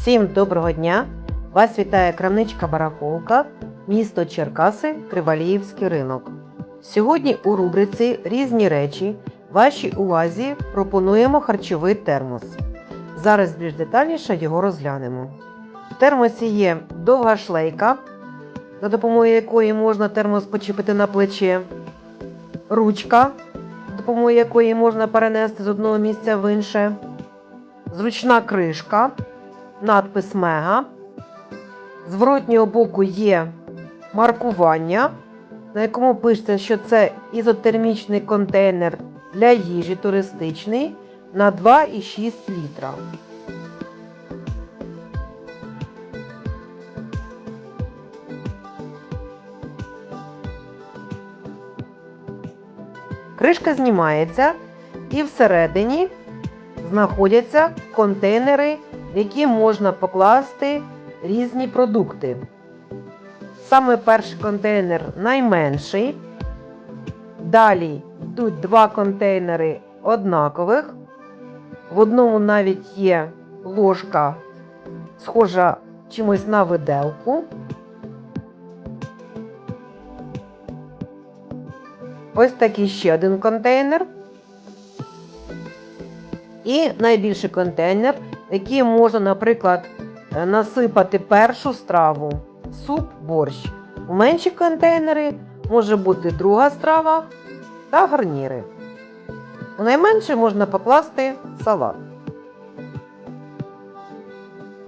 Всім доброго дня! Вас вітає крамничка Барахолка, місто Черкаси, Криваліївський ринок. Сьогодні у рубриці Різні речі вашій увазі пропонуємо харчовий термос. Зараз більш детальніше його розглянемо. В термосі є довга шлейка, за допомогою якої можна термос почепити на плече, ручка, за допомогою якої можна перенести з одного місця в інше, зручна кришка, надпис Мега. З боку є маркування, на якому пишеться, що це ізотермічний контейнер для їжі туристичний на 2,6 літра. Кришка знімається і всередині знаходяться контейнери, в які можна покласти різні продукти. Саме перший контейнер найменший. Далі йдуть два контейнери однакових. В одному навіть є ложка, схожа чимось на виделку. Ось такий ще один контейнер. І найбільший контейнер, який можна, наприклад, е, насипати першу страву, суп, борщ. У менші контейнери може бути друга страва та гарніри. У найменше можна покласти салат.